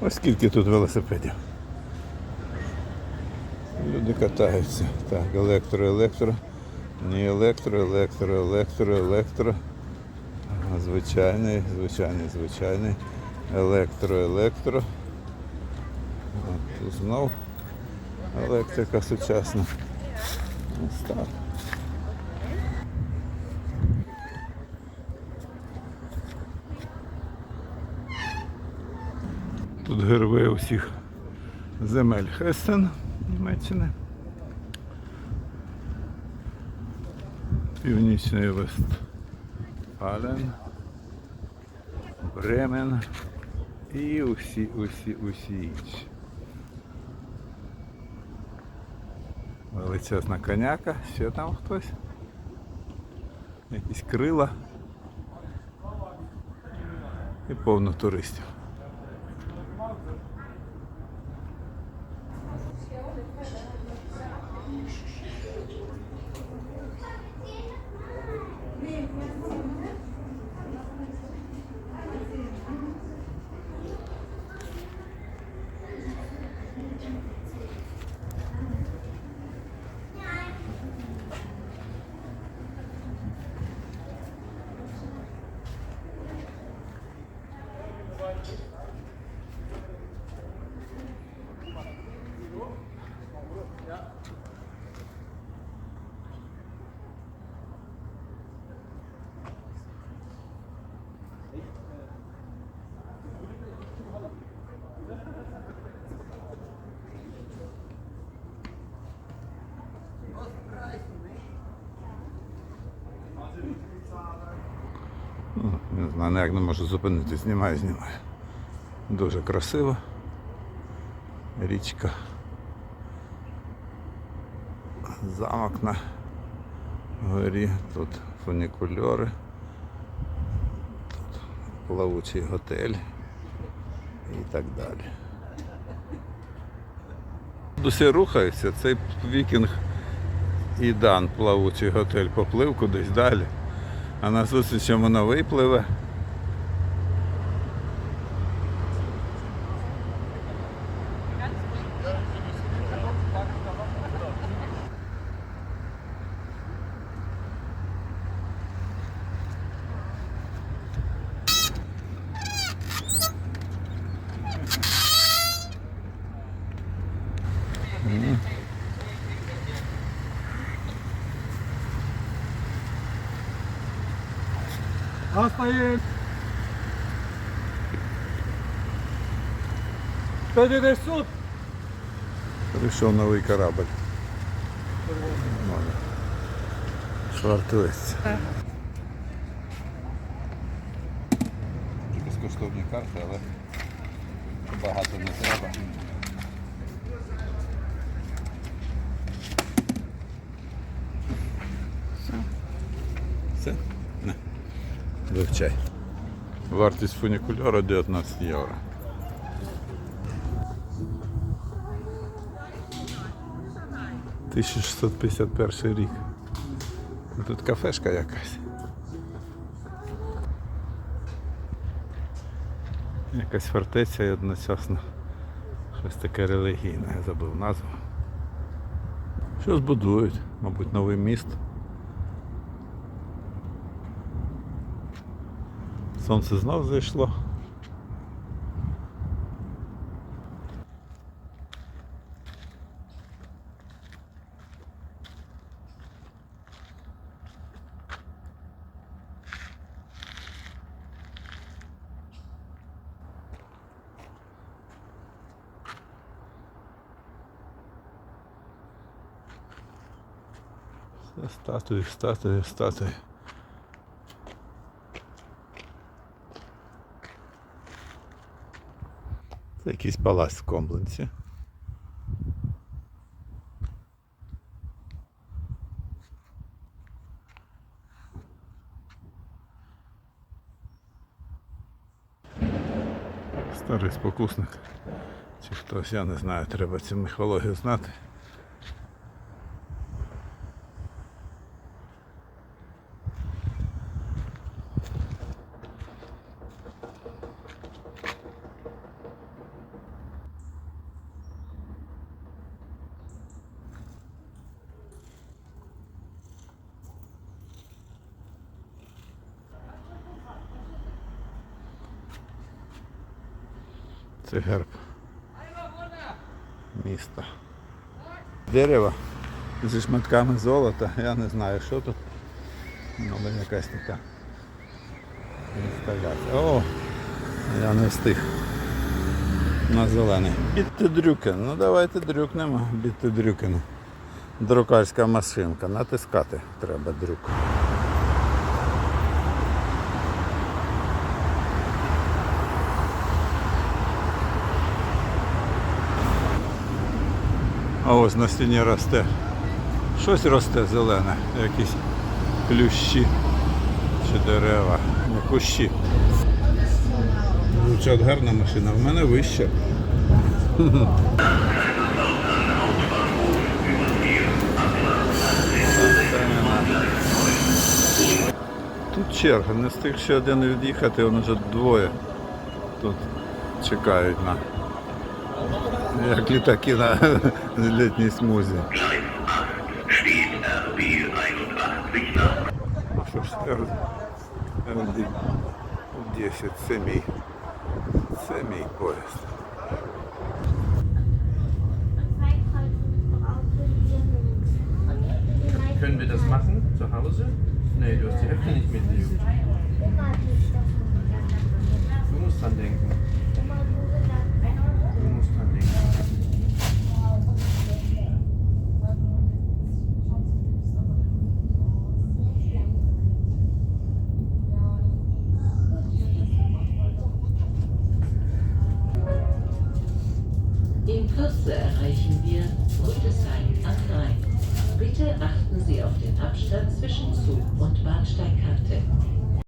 Ось скільки тут велосипедів. Люди катаються. Так, електро, електро. Не електро, електро, електро, електро. Звичайний, звичайний, звичайний. Електро, електро. Тут знов електрика сучасна. Ось так. Тут герби усіх земель Хессен, Німеччини. Північний Вестфален, Бремен і усі, усі, усі інші. Величезна коняка, ще там хтось. Якісь крила. І повно туристів. Не знаю, ніяк не можу зупинити, знімаю, знімаю. Дуже красиво. Річка. Замок на горі, тут фунікульори, тут плавучий готель і так далі. Усі рухаються, цей вікінг і дан плавучий готель поплив кудись далі. А назустріч йому новий пливе. Настає. Тоді десь суд. Прийшов новий корабль. Швартується. Безкоштовні карти, але багато не треба. Все? Не. Вивчай. Вартість фунікульора 19 євро. – 1651 рік. Тут кафешка якась. Якась фортеця і одночасно щось таке релігійне, я забув назву. Що збудують, мабуть, новий міст. Сонце знов зайшло. Статуї, статуї, статуї. Це якийсь палац в Комбленці. Старий спокусник. Чи хтось, я не знаю, треба цю міхологію знати. Це герб міста. Дерево зі шматками золота. Я не знаю, що тут. Ну, Але якась така інсталяція. О, я не встиг. На зелений. Бідте дрюкен. Ну давайте дрюкнемо. Бідте дрюкен. Друкарська машинка. Натискати треба дрюк. А ось на стіні росте. Щось росте зелене, якісь плющі чи дерева. Ну, кущі. Ну, Це от гарна машина, в мене вища. Тут черга, не встиг ще один від'їхати, він вже двоє тут чекають на. Як літаки на літній смузі. Ну що ж, РД 10, це мій. Це мій поїзд. Können wir das machen zu Hause? Nee, du hast die Hefte nicht mit, Leo. Du musst dran denken. Kürze erreichen wir Rüdesheim am Rhein. Bitte achten Sie auf den Abstand zwischen Zug und Bahnsteigkante.